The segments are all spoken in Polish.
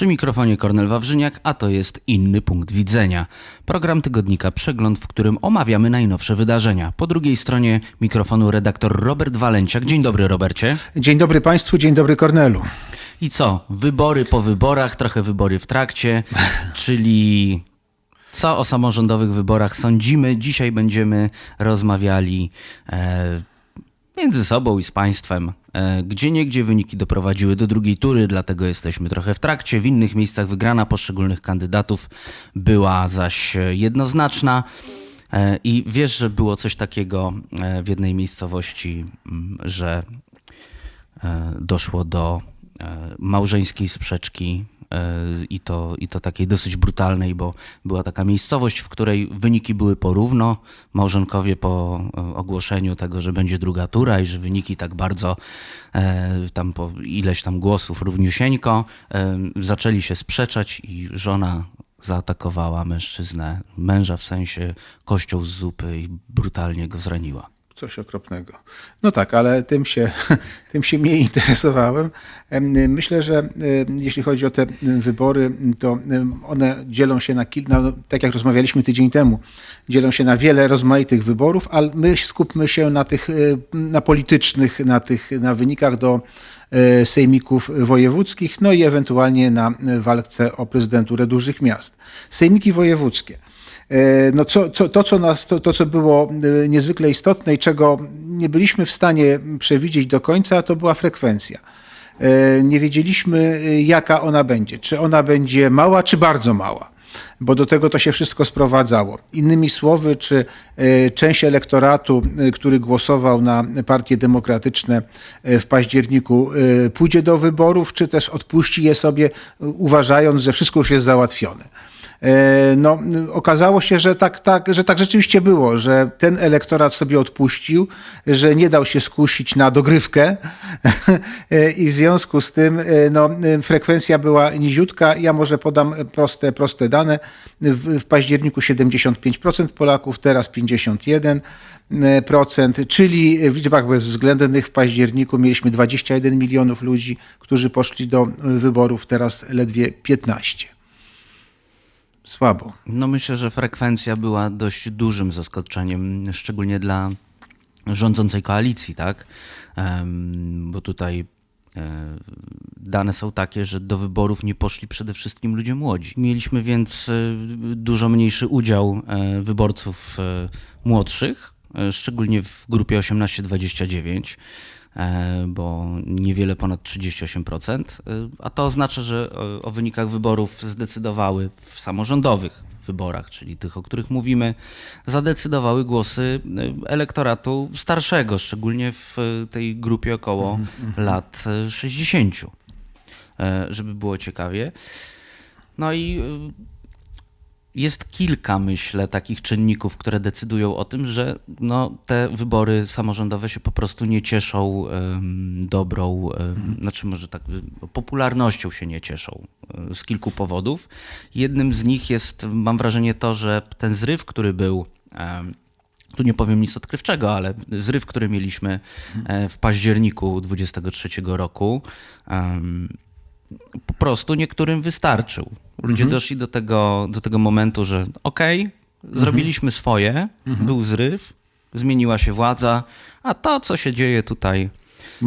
Przy mikrofonie Kornel Wawrzyniak, a to jest Inny Punkt Widzenia. Program tygodnika Przegląd, w którym omawiamy najnowsze wydarzenia. Po drugiej stronie mikrofonu redaktor Robert Walenciak. Dzień dobry, Robercie. Dzień dobry Państwu, dzień dobry Kornelu. I co? Wybory po wyborach, trochę wybory w trakcie, czyli co o samorządowych wyborach sądzimy. Dzisiaj będziemy rozmawiali e, między sobą i z Państwem. E, gdzie niegdzie wyniki doprowadziły do drugiej tury, dlatego jesteśmy trochę w trakcie. W innych miejscach wygrana poszczególnych kandydatów była zaś jednoznaczna. E, I wiesz, że było coś takiego e, w jednej miejscowości, m, że e, doszło do e, małżeńskiej sprzeczki e, i to, i to takiej dosyć brutalnej, bo była taka miejscowość, w której wyniki były porówno. Małżonkowie po e, ogłoszeniu tego, że będzie druga tura i że wyniki tak bardzo e, tam po ileś tam głosów równiusieńko, e, zaczęli się sprzeczać i żona zaatakowała mężczyznę, męża w sensie kością z zupy i brutalnie go zraniła. Coś okropnego. No tak, ale tym się, tym się mniej interesowałem. Em, Myślę, że jeśli chodzi o te wybory, to one dzielą się na kilka, no, tak jak rozmawialiśmy tydzień temu, dzielą się na wiele rozmaitych wyborów, ale my skupmy się na tych, e, na politycznych, na tych, na wynikach do e, sejmików wojewódzkich, no i ewentualnie na e, walce o prezydenturę dużych miast. Sejmiki wojewódzkie. E, No co, co, to, co nas, to, to, co było e, niezwykle istotne i czego nie byliśmy w stanie przewidzieć do końca, to była frekwencja. E, Nie wiedzieliśmy, jaka ona będzie. Czy ona będzie mała, czy bardzo mała. Bo do tego to się wszystko sprowadzało. Innymi słowy, czy e, część elektoratu, e, który głosował na partie demokratyczne e, w październiku, pójdzie do wyborów, czy też odpuści je sobie, uważając, że wszystko już jest załatwione. No, okazało się, że tak, tak, że tak rzeczywiście było, że ten elektorat sobie odpuścił, że nie dał się skusić na dogrywkę i w związku z tym no, frekwencja była niziutka. Ja może podam proste, proste dane. W, w październiku 75% Polaków, teraz 51%, czyli w liczbach bezwzględnych w październiku mieliśmy 21 milionów ludzi, którzy poszli do wyborów, teraz ledwie 15. Słabo. No myślę, że frekwencja była dość dużym zaskoczeniem, szczególnie dla rządzącej koalicji, tak? Bo tutaj dane są takie, że do wyborów nie poszli przede wszystkim ludzie młodzi. Mieliśmy więc e, dużo mniejszy udział e, wyborców e, młodszych, e, szczególnie w grupie 18-29 e, bo niewiele ponad 38%, e, a to oznacza, że o wynikach wyborów zdecydowały w samorządowych wyborach, czyli tych, o których mówimy, zadecydowały głosy e, elektoratu starszego, szczególnie w e, tej grupie około lat e, 60, e, żeby było ciekawie. No i jest kilka, myślę, takich czynników, które decydują o tym, że no, te wybory samorządowe się po prostu nie cieszą em, dobrą, em, znaczy może tak, popularnością się nie cieszą y, z kilku powodów. Jednym z nich jest, mam wrażenie, to, że ten zryw, który był. em, tu nie powiem nic odkrywczego, ale zryw, który mieliśmy e, w październiku 23 roku, po prostu niektórym wystarczył. Ludzie doszli do tego, do tego momentu, że okej, zrobiliśmy swoje, był zryw, zmieniła się władza, a to, co się dzieje tutaj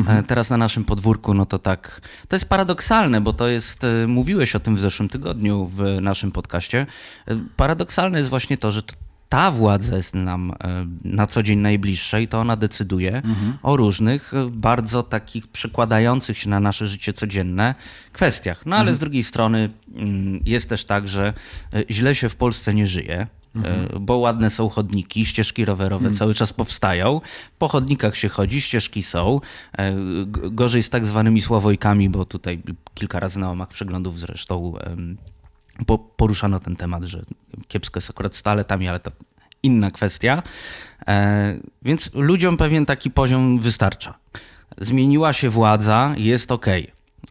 e, teraz na naszym podwórku, no to tak, to jest paradoksalne, bo to jest, e, mówiłeś o tym w zeszłym tygodniu w naszym podcaście, E, paradoksalne jest właśnie to, że ta władza jest nam e, na co dzień najbliższa i to ona decyduje o różnych, e, bardzo takich przekładających się na nasze życie codzienne kwestiach. No ale z drugiej strony mm, jest też tak, że e, źle się w Polsce nie żyje. e, Bo ładne są chodniki, ścieżki rowerowe cały czas powstają. Po chodnikach się chodzi, ścieżki są. Gorzej z tak zwanymi sławojkami, bo tutaj kilka razy na łamach przeglądów zresztą po, poruszano ten temat, że kiepsko jest akurat z toaletami, ale to inna kwestia. E, więc ludziom pewien taki poziom wystarcza. Zmieniła się władza, jest ok.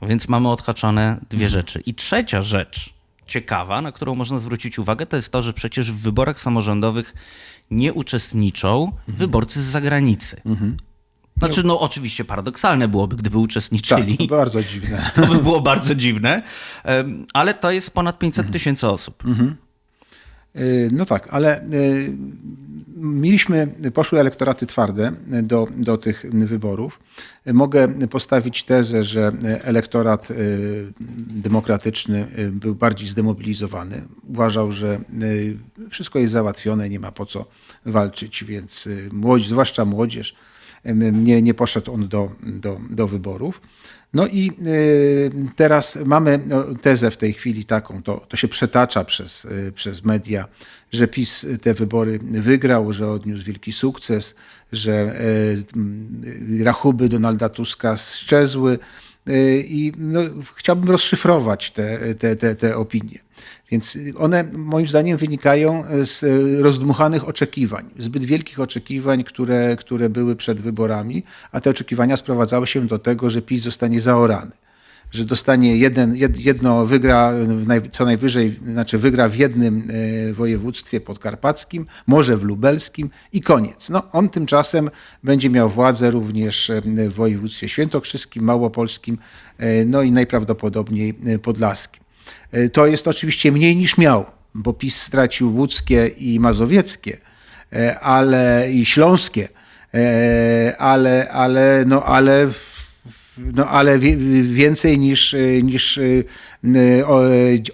Więc mamy odhaczone dwie rzeczy. I trzecia rzecz ciekawa, na którą można zwrócić uwagę, to jest to, że przecież w wyborach samorządowych nie uczestniczą wyborcy z zagranicy. Znaczy, no oczywiście paradoksalne byłoby, gdyby uczestniczyli. Tak, bardzo dziwne. To by było bardzo dziwne, ale to jest ponad 500 tysięcy osób. Y, No tak, ale y, mieliśmy, poszły elektoraty twarde do, do tych wyborów. Mogę postawić tezę, że elektorat demokratyczny był bardziej zdemobilizowany. Uważał, że wszystko jest załatwione, nie ma po co walczyć, więc młodź, zwłaszcza młodzież, nie, nie poszedł on do, do, do wyborów. No i y, teraz mamy no, tezę w tej chwili taką, to, to się przetacza przez, y, przez media, że PiS te wybory wygrał, że odniósł wielki sukces, że y, rachuby Donalda Tuska strzezły i no, chciałbym rozszyfrować te, te, te, te opinie. Więc one moim zdaniem wynikają z e, rozdmuchanych oczekiwań, zbyt wielkich oczekiwań, które, które były przed wyborami, a te oczekiwania sprowadzały się do tego, że PiS zostanie zaorany. Że dostanie jeden, jed- jedno, wygra w co najwyżej, znaczy wygra w jednym e, województwie podkarpackim, może w lubelskim i koniec. No, on tymczasem będzie miał władzę również e, w województwie świętokrzyskim, małopolskim, e, no i najprawdopodobniej podlaskim. To jest oczywiście mniej niż miał, bo PiS stracił łódzkie i mazowieckie, ale i śląskie, ale, ale, no, ale, no, ale więcej niż, e, niż e,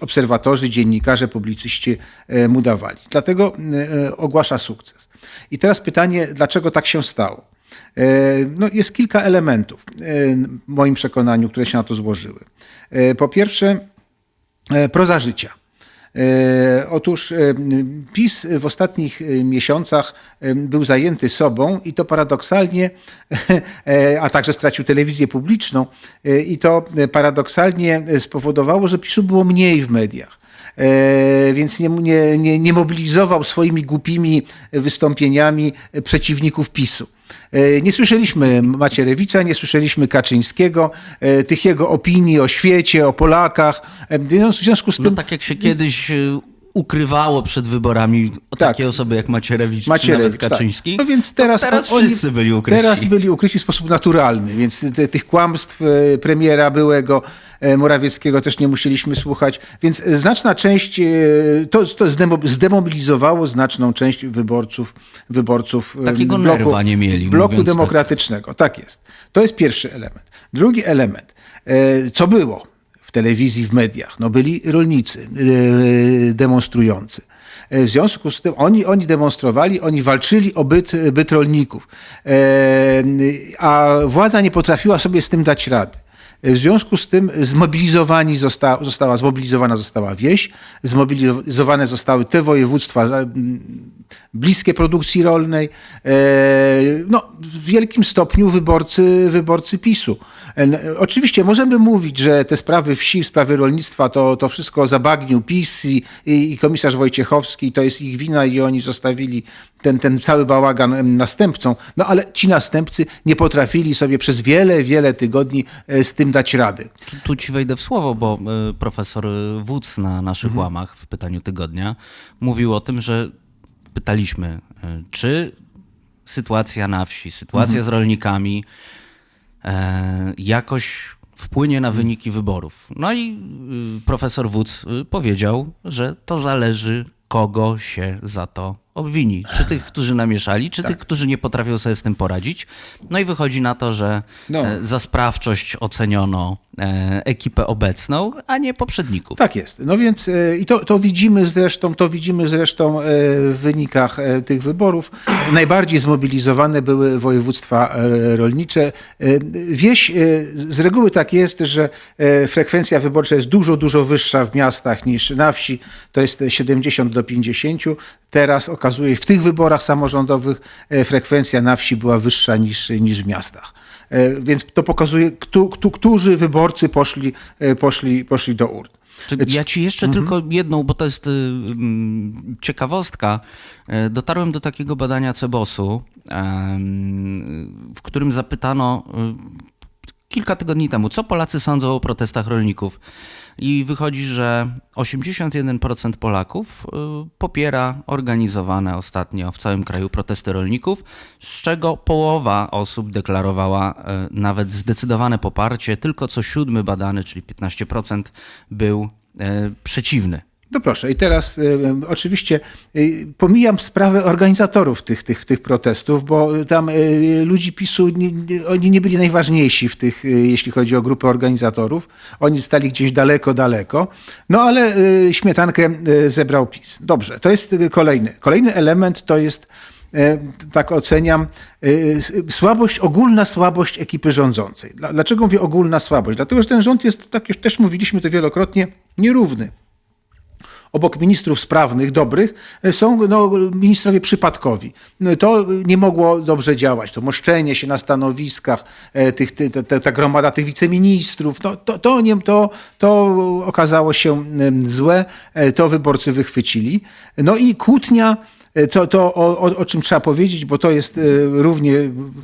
obserwatorzy, dziennikarze, publicyści e, mu dawali. Dlatego ogłasza sukces. I teraz pytanie, dlaczego tak się stało? No, jest kilka elementów, w moim przekonaniu, które się na to złożyły. Po pierwsze, proza życia. E, Otóż e, PiS w ostatnich e, miesiącach był zajęty sobą i to paradoksalnie, a także stracił telewizję publiczną i to paradoksalnie spowodowało, że PiSu było mniej w mediach. Więc nie, nie, nie mobilizował swoimi głupimi wystąpieniami przeciwników PiSu. E, Nie słyszeliśmy Macierewicza, nie słyszeliśmy Kaczyńskiego, e, tych jego opinii o świecie, o Polakach. E, W związku- z tym No tak jak się kiedyś ukrywało przed wyborami Tak. takie osoby jak Macierewicz, czy Macierewicz, nawet tak. Kaczyński. No więc teraz, teraz on- wszyscy byli ukryci. Teraz byli ukryci w sposób naturalny, więc te, tych kłamstw e, premiera byłego e, Morawieckiego też nie musieliśmy słuchać. Więc znaczna część, e, to, to zdemo- zdemobilizowało znaczną część wyborców, wyborców Takiego nie mieli, bloku tak. demokratycznego. Tak jest. To jest pierwszy element. Drugi element. Co było w telewizji, w mediach? No byli rolnicy e, demonstrujący. E, W związku z tym oni, oni demonstrowali, oni walczyli o byt, byt rolników, E, a władza nie potrafiła sobie z tym dać rady. W związku z tym zmobilizowani zosta, została, zmobilizowana została wieś, zmobilizowane zostały te województwa bliskie produkcji rolnej, no, w wielkim stopniu wyborcy, wyborcy PiSu. E, Oczywiście możemy mówić, że te sprawy wsi, sprawy rolnictwa to, to wszystko zabagnił PiS i, i, i komisarz Wojciechowski, to jest ich wina i oni zostawili ten, ten cały bałagan em, następcom, no ale ci następcy nie potrafili sobie przez wiele, wiele tygodni e, z tym dać rady. Tu, tu ci wejdę w słowo, bo y, profesor Wódz na naszych Mhm. łamach w pytaniu tygodnia mówił o tym, że pytaliśmy, y, czy sytuacja na wsi, sytuacja Mhm. z rolnikami e, jakoś wpłynie na wyniki wyborów. No i y, profesor Wódz y, powiedział, że to zależy, kogo się za to obwini. Czy tych, którzy namieszali, czy tych, którzy nie potrafią sobie z tym poradzić. No i wychodzi na to, że No. e, za sprawczość oceniono e, ekipę obecną, a nie poprzedników. Tak jest. No więc e, i to, to widzimy zresztą, to widzimy zresztą e, w wynikach e, tych wyborów. Najbardziej zmobilizowane były województwa e, rolnicze. E, Wieś, e, z reguły tak jest, że e, frekwencja wyborcza jest dużo, dużo wyższa w miastach niż na wsi. To jest 70 do 50. Teraz okazuje się, w tych wyborach samorządowych e, frekwencja na wsi była wyższa niż, niż w miastach. E, Więc to pokazuje, kto, kto, którzy wyborcy poszli, e, poszli, poszli do urn. Ja ci jeszcze tylko jedną, bo to jest y, mm, ciekawostka. E, Dotarłem do takiego badania Cebosu, w którym zapytano, y, kilka tygodni temu, co Polacy sądzą o protestach rolników. I wychodzi, że 81% Polaków y, popiera organizowane ostatnio w całym kraju protesty rolników, z czego połowa osób deklarowała y, nawet zdecydowane poparcie, tylko co siódmy badany, czyli 15%, był y, przeciwny. No proszę, i teraz y, oczywiście y, pomijam sprawę organizatorów tych, tych, tych protestów, bo tam y, ludzi PiSu, nie, nie, oni nie byli najważniejsi w tych, y, jeśli chodzi o grupę organizatorów. Oni stali gdzieś daleko, daleko. No ale y, śmietankę y, zebrał PiS. Dobrze, to jest y, kolejny. Kolejny element to jest e, tak oceniam, słabość, ogólna słabość ekipy rządzącej. Dla- Dlaczego mówię ogólna słabość? Dlatego, że ten rząd jest, tak już też mówiliśmy to wielokrotnie, nierówny obok ministrów sprawnych, dobrych, są no, ministrowie przypadkowi. No, To nie mogło dobrze działać. To moszczenie się na stanowiskach, e, tych, ty, ta, ta- gromada tych wiceministrów, no, to, to, nie, to, to okazało się złe, e, to wyborcy wychwycili. No i kłótnia, e, to, to o, o, o czym trzeba powiedzieć, bo to jest e, równie,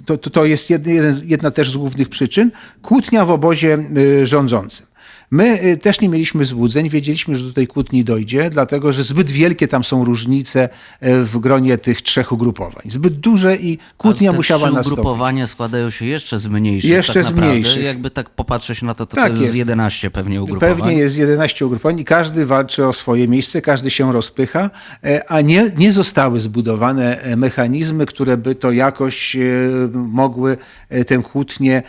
to, to, jest jedna, jedna też z głównych przyczyn, kłótnia w obozie e, rządzącym. My y, też nie mieliśmy złudzeń, wiedzieliśmy, że do tej kłótni dojdzie, dlatego że zbyt wielkie tam są różnice y, w gronie tych trzech ugrupowań. Zbyt duże i kłótnia te musiała nastąpić. ugrupowania składają się jeszcze z mniejszych. Jeszcze tak z naprawdę. mniejszych. Jakby tak popatrzeć na to, to, Tak to jest jest. 11 pewnie ugrupowań. Pewnie jest 11 ugrupowań i każdy walczy o swoje miejsce, każdy się rozpycha, e, a nie, nie zostały zbudowane e, mechanizmy, które by to jakoś e, mogły tę kłótnię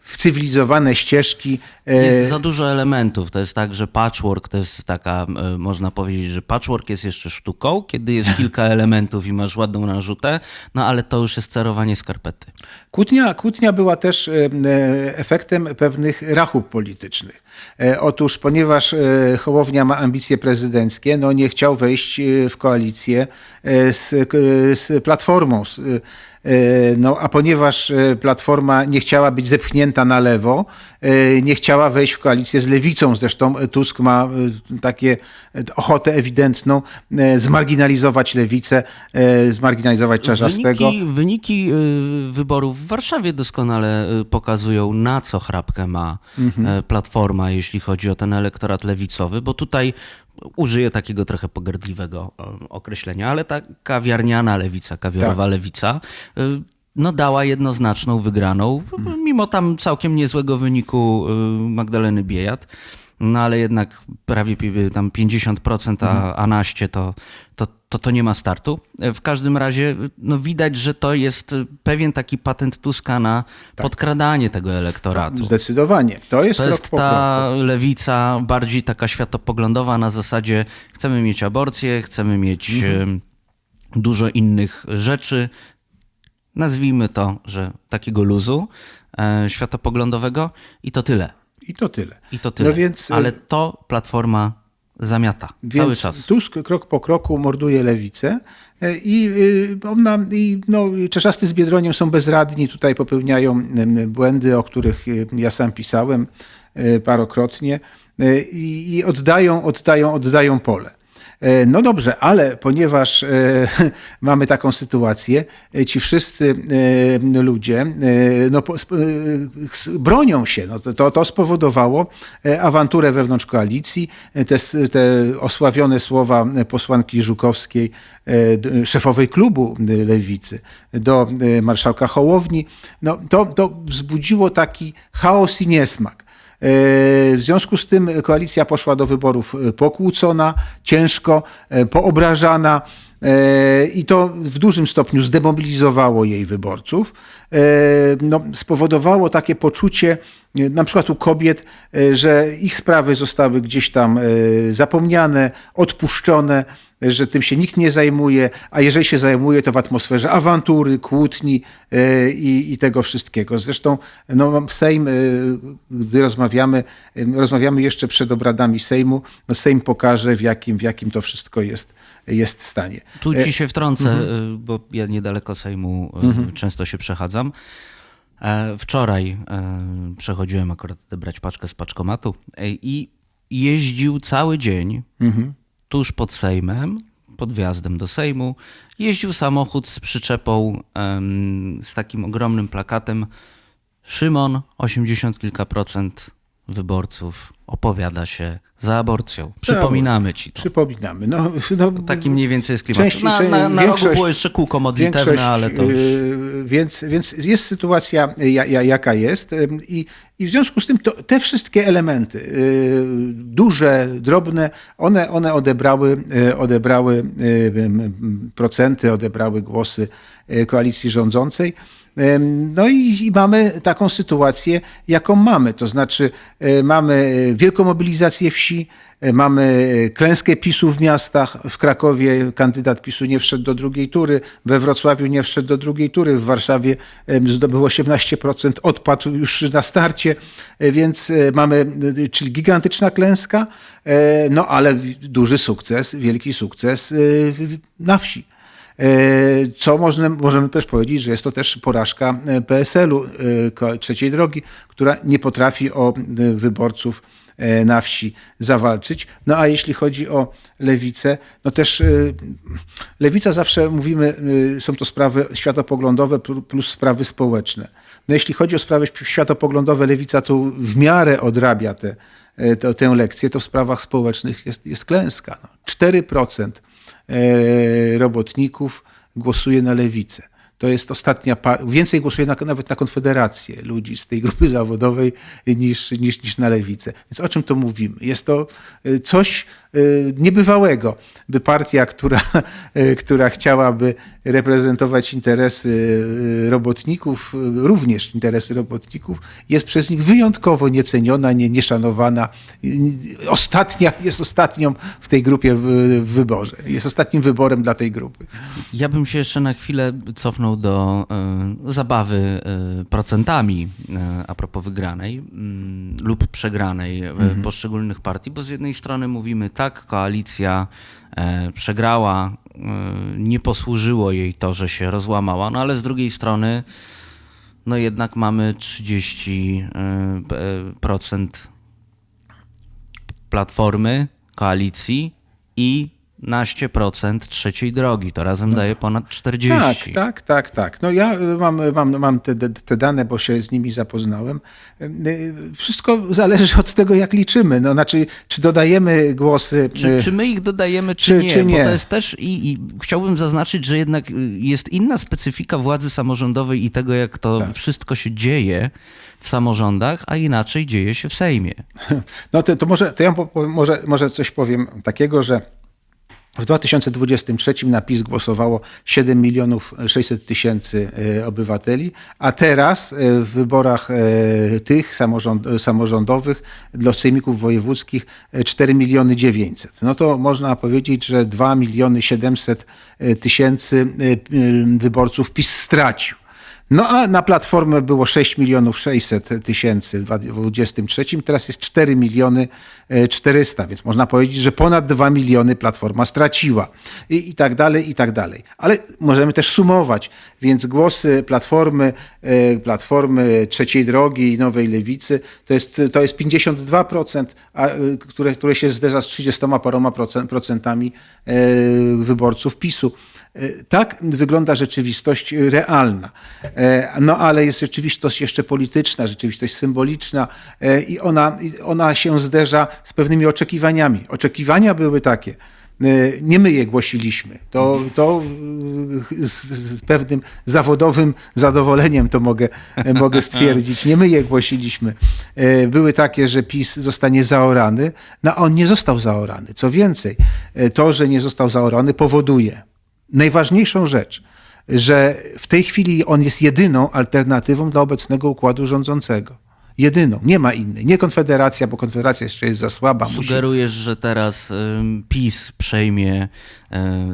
w cywilizowane ścieżki Jest za dużo elementów. To jest tak, że patchwork to jest taka, e, można powiedzieć, że patchwork jest jeszcze sztuką, kiedy jest kilka elementów i masz ładną narzutę, no ale to już jest cerowanie skarpety. Kłótnia, kłótnia była też e, e, efektem pewnych rachub politycznych. E, Otóż, ponieważ e, Hołownia ma ambicje prezydenckie, no nie chciał wejść e, w koalicję e, z, z Platformą. z, e, No, a ponieważ e, Platforma nie chciała być zepchnięta na lewo, e, nie chciała wejść w koalicję z Lewicą. Zresztą e, Tusk ma e, takie e, ochotę ewidentną e, zmarginalizować Lewicę, e, zmarginalizować Czarzastego. Wyniki, wyniki wyborów w Warszawie doskonale pokazują, na co chrapkę ma Mhm. e, Platforma, jeśli chodzi o ten elektorat lewicowy, bo tutaj użyję takiego trochę pogardliwego e, określenia, ale ta kawiarniana lewica, kawiorowa Tak. lewica, y, no dała jednoznaczną wygraną, Mhm. mimo tam całkiem niezłego wyniku y, Magdaleny Biejat. No ale jednak prawie tam 50%, Mhm. a, a naście to, to, to, to nie ma startu. W każdym razie no widać, że to jest pewien taki patent Tuska na Tak. podkradanie tego elektoratu. Zdecydowanie. To jest To jest ta lewica bardziej taka światopoglądowa na zasadzie chcemy mieć aborcję, chcemy mieć Mhm. em, dużo innych rzeczy. Nazwijmy to, że takiego luzu e, światopoglądowego i to tyle. I to tyle. I to tyle. No więc, Ale to Platforma zamiata cały czas. Tusk krok po kroku morduje lewicę e, i, y, ona, i no, Czeszasty z Biedroniem są bezradni, tutaj popełniają błędy, o których y, ja sam pisałem y, parokrotnie y, i, i oddają, oddają, oddają pole. E, No dobrze, ale ponieważ e, mamy taką sytuację, e, ci wszyscy ludzie no, bronią się. No, to- to, spowodowało awanturę wewnątrz koalicji. Te, te osławione słowa posłanki Żukowskiej, szefowej klubu Lewicy, do marszałka Hołowni, no, to, to wzbudziło taki chaos i niesmak. E, W związku z tym koalicja poszła do wyborów e, pokłócona, ciężko, e, poobrażana i to w dużym stopniu zdemobilizowało jej wyborców. E, No, spowodowało takie poczucie, e, na przykład u kobiet, e, że ich sprawy zostały gdzieś tam e, zapomniane, odpuszczone, że tym się nikt nie zajmuje, a jeżeli się zajmuje, to w atmosferze awantury, kłótni e, i, i tego wszystkiego. Zresztą no, Sejm, e, gdy rozmawiamy, e, rozmawiamy jeszcze przed obradami Sejmu, no Sejm pokaże, w jakim, w jakim to wszystko jest, jest stanie. Tu E, ci się wtrącę, mhm. y, bo ja niedaleko Sejmu y, często się przechadzam. E, Wczoraj e, przechodziłem akurat odebrać paczkę z paczkomatu e, i jeździł cały dzień Mhm. tuż pod Sejmem, pod wjazdem do Sejmu, jeździł samochód z przyczepą z takim ogromnym plakatem Szymon, 80 kilka procent wyborców opowiada się za aborcją. Przypominamy ci to. Przypominamy. No, no, Taki mniej więcej jest klimat. Części- na, na, na większość- było jeszcze kółko modlitewne, ale to już... yy, Więc, więc jest sytuacja, ja, ja, jaka jest. ym, I, I w związku z tym to, te wszystkie elementy, yy, duże, drobne, one, one odebrały, odebrały procenty, odebrały głosy koalicji rządzącej. No i, i mamy taką sytuację, jaką mamy. To znaczy, yy, mamy wielką mobilizację wsi, yy, mamy klęskę PiSu w miastach. W Krakowie kandydat PiSu nie wszedł do drugiej tury, we Wrocławiu nie wszedł do drugiej tury, w Warszawie zdobył 18%, odpadł już na starcie, więc mamy, czyli gigantyczna klęska, no ale duży sukces, wielki sukces na wsi. E, Co można, możemy też powiedzieć, że jest to też porażka e, PSL-u, e, trzeciej drogi, która nie potrafi o wyborców na wsi zawalczyć. No a jeśli chodzi o lewicę, no też lewica zawsze mówimy, są to sprawy światopoglądowe plu- plus sprawy społeczne. No jeśli chodzi o sprawy świ- światopoglądowe, lewica tu w miarę odrabia te, e, to, tę lekcję, to w sprawach społecznych jest, jest klęska. No. 4% e, robotników głosuje na lewicę. To jest ostatnia, więcej głosuje na, nawet na konfederację ludzi z tej grupy zawodowej niż, niż, niż na lewicę. Więc o czym to mówimy? Jest to e, coś e, niebywałego, by partia, która, e, która chciałaby reprezentować interesy e, robotników, e, również interesy robotników, jest przez nich wyjątkowo nieceniona, nie, nieszanowana. I- Ostatnia, jest ostatnią w tej grupie w, w wyborze. Jest ostatnim wyborem dla tej grupy. Ja bym się jeszcze na chwilę cofnął do e, zabawy e, procentami e, a propos wygranej lub przegranej e, poszczególnych partii, bo z jednej strony mówimy tak, koalicja przegrała, e, nie posłużyło jej to, że się rozłamała, no ale z drugiej strony no jednak mamy 30% platformy, koalicji i naście procent trzeciej drogi. To razem daje ponad 40. Tak, tak, tak, tak. No ja y, mam, mam, mam te, te- dane, bo się z nimi zapoznałem. Y, Wszystko zależy od tego, jak liczymy. No, znaczy, czy dodajemy głosy. Czy, y, czy my ich dodajemy, czy, czy- nie? czy nie? Bo to jest też i, i chciałbym zaznaczyć, że jednak y, jest inna specyfika władzy samorządowej i tego, jak to Tak. wszystko się dzieje w samorządach, a inaczej dzieje się w Sejmie. No to, to może, to ja po- może, może coś powiem takiego, że w 2023 na PiS głosowało 7 milionów 600 tysięcy e, obywateli, a teraz e, w wyborach e, tych samorząd, samorządowych dla sejmików wojewódzkich e, 4 miliony 900. No to można powiedzieć, że 2 miliony 700 tysięcy wyborców PiS stracił. No a na platformę było 6 milionów 600 tysięcy w 2023, teraz jest 4 miliony e, 400, więc można powiedzieć, że ponad 2 miliony platforma straciła i, i tak dalej, i tak dalej. Ale możemy też sumować, więc głosy platformy, e, platformy trzeciej drogi nowej lewicy to jest, to jest 52%, a, e, które, które się zderza z 30 paroma procent- procentami e, wyborców PiSu. E, Tak wygląda rzeczywistość realna. E, No ale jest rzeczywistość jeszcze polityczna, rzeczywistość symboliczna e, i ona, ona się zderza z pewnymi oczekiwaniami. Oczekiwania były takie. e, Nie my je głosiliśmy. To, to e, z, z pewnym zawodowym zadowoleniem to mogę, mogę stwierdzić. Nie my je głosiliśmy. E, Były takie, że PiS zostanie zaorany, no a on nie został zaorany. Co więcej, e, to, że nie został zaorany powoduje, najważniejszą rzecz, że w tej chwili on jest jedyną alternatywą dla obecnego układu rządzącego. Jedyną, nie ma innej. Nie Konfederacja, bo Konfederacja jeszcze jest za słaba. Musi... Sugerujesz, że teraz PiS przejmie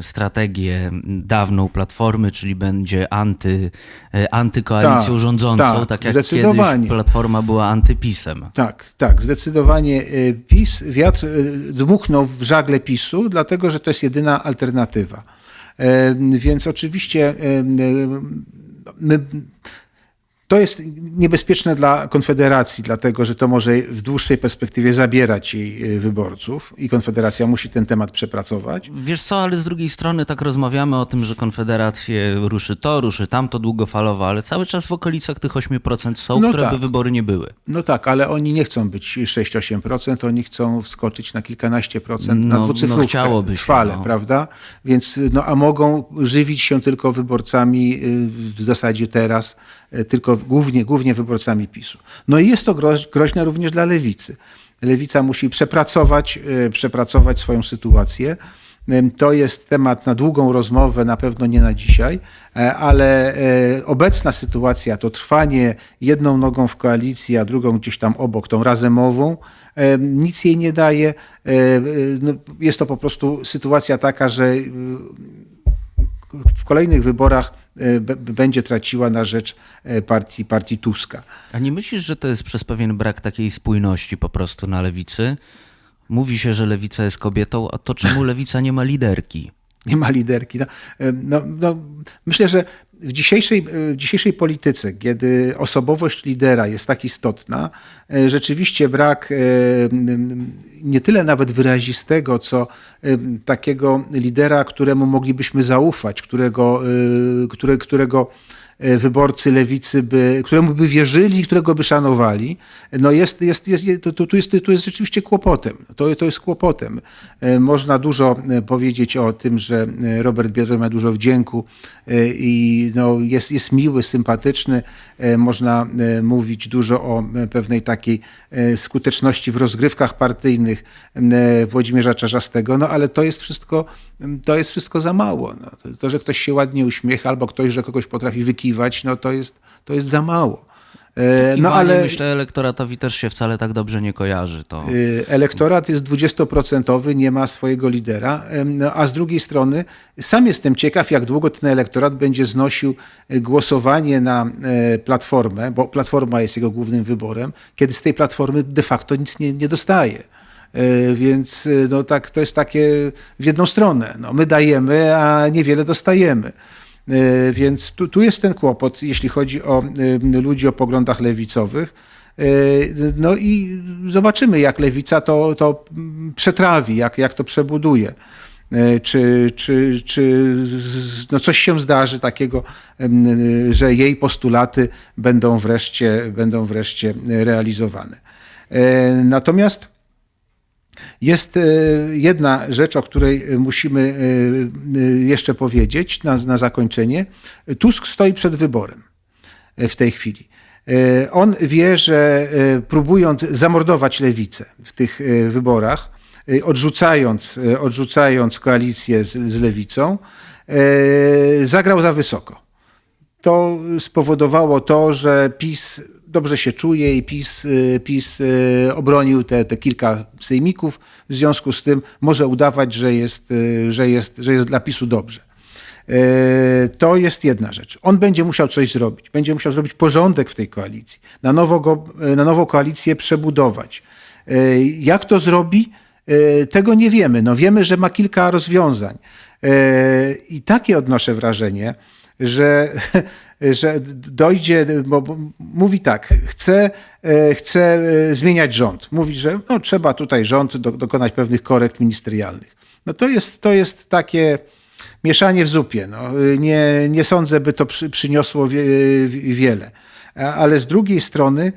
strategię dawną Platformy, czyli będzie anty, y, antykoalicją Tak, rządzącą, tak, tak, jak zdecydowanie. kiedyś Platforma była antypisem. Tak, tak, zdecydowanie y, PiS, wiatr y, dmuchnął w żagle PiSu, dlatego że to jest jedyna alternatywa. E, Więc oczywiście e, my To jest niebezpieczne dla Konfederacji, dlatego że to może w dłuższej perspektywie zabierać jej y, wyborców i Konfederacja musi ten temat przepracować. Wiesz co, ale z drugiej strony tak rozmawiamy o tym, że Konfederację ruszy to, ruszy tamto długofalowo, ale cały czas w okolicach tych 8% są, No które tak. by wybory nie były. No tak, ale oni nie chcą być 6-8%, oni chcą wskoczyć na kilkanaście procent, No, na dwucyfrówkę, no chciałoby się, trwale, no. prawda? Więc, no a mogą żywić się tylko wyborcami y, w zasadzie teraz, y, głównie, głównie wyborcami PiSu. No i jest to groź, groźne również dla lewicy. Lewica musi przepracować, y, przepracować swoją sytuację. To jest temat na długą rozmowę, na pewno nie na dzisiaj, e, ale e, obecna sytuacja, to trwanie jedną nogą w koalicji, a drugą gdzieś tam obok, tą razemową, e, nic jej nie daje. E, e, no, Jest to po prostu sytuacja taka, że w kolejnych wyborach e, będzie traciła na rzecz e, partii, partii Tuska. A nie myślisz, że to jest przez pewien brak takiej spójności po prostu na lewicy? Mówi się, że lewica jest kobietą, a to czemu lewica nie ma liderki? Nie ma liderki. No, no, no, myślę, że w dzisiejszej, w dzisiejszej polityce, kiedy osobowość lidera jest tak istotna, e, rzeczywiście brak e, nie tyle nawet wyrazistego, co e, takiego lidera, któremu moglibyśmy zaufać, którego, e, które, którego e, wyborcy lewicy by, któremu by wierzyli, którego by szanowali, no jest, jest, jest, to, to, tu, jest, tu jest rzeczywiście kłopotem. To, to jest kłopotem. E, Można dużo e, powiedzieć o tym, że e, Robert Biedroń ma dużo wdzięku e, i no, jest, jest miły, sympatyczny. E, Można e, mówić dużo o e, pewnej takiej e, skuteczności w rozgrywkach partyjnych e, Włodzimierza Czarzastego, no ale to jest wszystko, to jest wszystko za mało. No, to, to, że ktoś się ładnie uśmiecha albo ktoś, że kogoś potrafi wykiwać, no to jest, to jest za mało. E, No ale myślę, elektoratowi też się wcale tak dobrze nie kojarzy. To... y, elektorat jest 20%, nie ma swojego lidera, no, a z drugiej strony sam jestem ciekaw, jak długo ten elektorat będzie znosił y, głosowanie na e, platformę, bo platforma jest jego głównym wyborem, kiedy z tej platformy de facto nic nie, nie dostaje. E, Więc no, tak, to jest takie w jedną stronę. No, my dajemy, a niewiele dostajemy. E, Więc tu, tu jest ten kłopot, jeśli chodzi o y, ludzi o poglądach lewicowych. E, No i zobaczymy, jak lewica to, to przetrawi, jak, jak to przebuduje. E, Czy, czy, czy no coś się zdarzy takiego, że jej postulaty będą wreszcie, będą wreszcie realizowane. E, Natomiast jest e, jedna rzecz, o której musimy e, e, jeszcze powiedzieć na, na zakończenie. Tusk stoi przed wyborem e, w tej chwili. E, On wie, że e, próbując zamordować lewicę w tych e, wyborach, e, odrzucając, e, odrzucając koalicję z, z lewicą, e, zagrał za wysoko to spowodowało to, że PiS dobrze się czuje i PiS, y, PiS y, obronił te, te kilka sejmików. W związku z tym może udawać, że jest, y, że jest, że jest dla PiSu dobrze. To jest jedna rzecz. On będzie musiał coś zrobić. Będzie musiał zrobić porządek w tej koalicji. Na nowo, go, na nową koalicję przebudować. Jak to zrobi? Tego nie wiemy. No wiemy, że ma kilka rozwiązań. I takie odnoszę wrażenie, że, że dojdzie, bo, bo mówi tak, chce, e, chce e, zmieniać rząd. Mówi, że no, trzeba tutaj rząd do, dokonać pewnych korekt ministerialnych. No to jest, to jest takie mieszanie w zupie. No. Nie, nie sądzę, by to przy, przyniosło wie, wiele. A- Ale z drugiej strony e,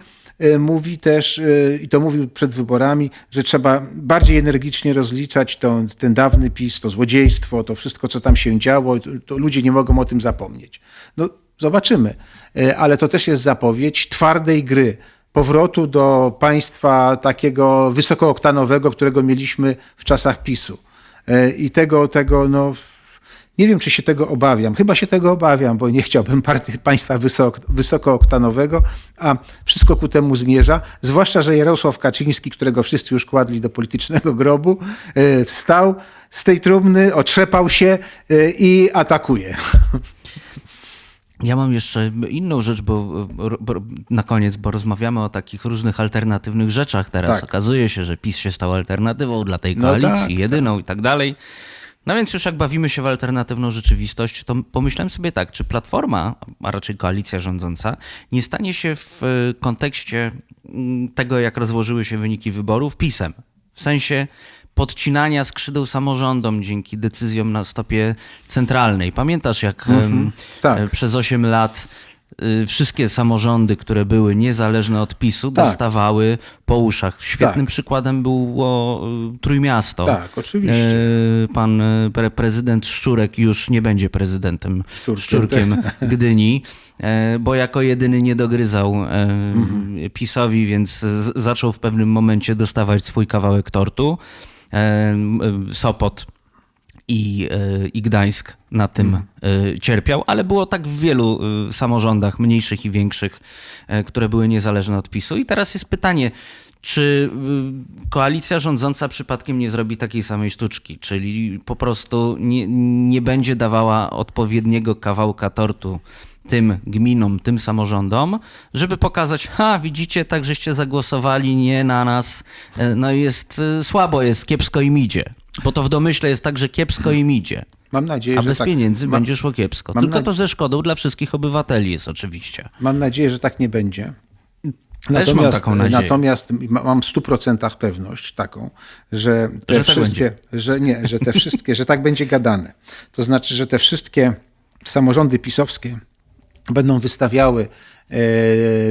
mówi też, e, i to mówił przed wyborami, że trzeba bardziej energicznie rozliczać to, ten dawny PiS, to złodziejstwo, to wszystko, co tam się działo. To, to ludzie nie mogą o tym zapomnieć. No, zobaczymy. E, Ale to też jest zapowiedź twardej gry. Powrotu do państwa takiego wysokooktanowego, którego mieliśmy w czasach PiSu. E, I tego, tego no, nie wiem, czy się tego obawiam. Chyba się tego obawiam, bo nie chciałbym partii, państwa wysoko, wysokooktanowego, a wszystko ku temu zmierza. Zwłaszcza, że Jarosław Kaczyński, którego wszyscy już kładli do politycznego grobu, e, wstał z tej trumny, otrzepał się e, i atakuje. Ja mam jeszcze inną rzecz, bo, bo na koniec, bo rozmawiamy o takich różnych alternatywnych rzeczach teraz. Tak. Okazuje się, że PiS się stał alternatywą dla tej No koalicji, tak, jedyną i tak dalej. No więc już jak bawimy się w alternatywną rzeczywistość, to pomyślałem sobie tak, czy Platforma, a raczej koalicja rządząca, nie stanie się w e, kontekście mm, tego, jak rozłożyły się wyniki wyborów, pisem. W sensie podcinania skrzydeł samorządom dzięki decyzjom na stopie centralnej. Pamiętasz, jak em, tak. e, przez 8 lat y, wszystkie samorządy, które były niezależne od PiSu, Tak. dostawały po uszach. Świetnym Tak. przykładem było y, Trójmiasto. Tak, oczywiście. E, Pan pre- prezydent Szczurek już nie będzie prezydentem Szczurkiem, Szczurkiem Gdyni, e, bo jako jedyny nie dogryzał e, Mhm. PiSowi, więc zaczął w pewnym momencie dostawać swój kawałek tortu. E, Sopot i, e, i Gdańsk na tym e, cierpiał, ale było tak w wielu e, samorządach, mniejszych i większych, które były niezależne od PiSu. I teraz jest pytanie, czy koalicja rządząca przypadkiem nie zrobi takiej samej sztuczki, czyli po prostu nie, nie będzie dawała odpowiedniego kawałka tortu tym gminom, tym samorządom, żeby pokazać, ha, widzicie, tak żeście zagłosowali nie na nas, no jest słabo, jest kiepsko im idzie. Bo to w domyśle jest tak, że kiepsko im idzie, Mam nadzieję, a że bez tak, pieniędzy mam, będzie szło kiepsko. Tylko to ze szkodą dla wszystkich obywateli jest oczywiście. Mam nadzieję, że tak nie będzie. Też mam taką nadzieję. Natomiast ma- mam w 100% pewność taką, że te Że tak wszystkie, że nie, że te wszystkie, że tak będzie gadane. To znaczy, że te wszystkie samorządy pisowskie będą wystawiały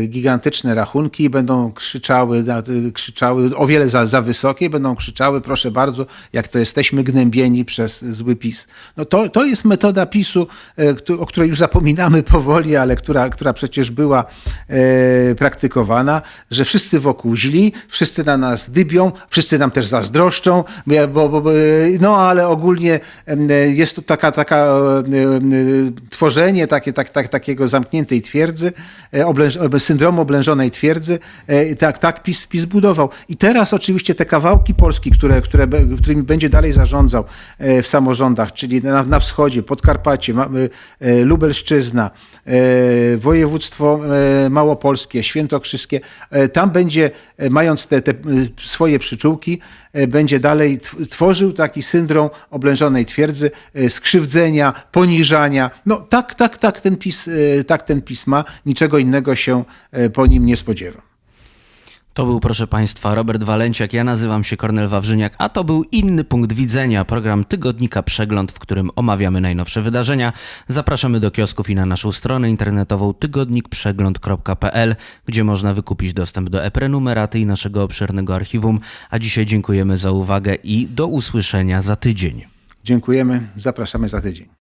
gigantyczne rachunki będą krzyczały, krzyczały o wiele za, za wysokie, będą krzyczały, proszę bardzo, jak to jesteśmy gnębieni przez zły PiS. No to, to jest metoda PiSu, e, o której już zapominamy powoli, ale która, która przecież była e, praktykowana, że wszyscy wokół źli, wszyscy na nas dybią, wszyscy nam też zazdroszczą, bo, bo, no ale ogólnie jest tu taka, taka e, e, tworzenie takie, tak, tak, takiego zamkniętej twierdzy, e, oblęż, e, syndromu oblężonej twierdzy, e, tak, tak PiS, PiS budował. I teraz oczywiście te kawałki Polski, które, które, którymi będzie dalej zarządzał e, w samorządach, czyli na, na wschodzie, Podkarpacie, e, Lubelszczyzna, e, województwo e, małopolskie, świętokrzyskie, e, tam będzie, e, mając te, te e, swoje przyczółki, e, będzie dalej tw- tworzył taki syndrom oblężonej twierdzy, e, skrzywdzenia, poniżania. No tak, tak, tak ten PiS, e, tak ten PiS ma, niczego innego się e, po nim nie spodziewam. To był, proszę Państwa, Robert Walenciak, ja nazywam się Kornel Wawrzyniak, a to był inny punkt widzenia, program Tygodnika Przegląd, w którym omawiamy najnowsze wydarzenia. Zapraszamy do kiosków i na naszą stronę internetową tygodnikprzegląd.pl, gdzie można wykupić dostęp do e-prenumeraty i naszego obszernego archiwum. A dzisiaj dziękujemy za uwagę i do usłyszenia za tydzień. Dziękujemy, zapraszamy za tydzień.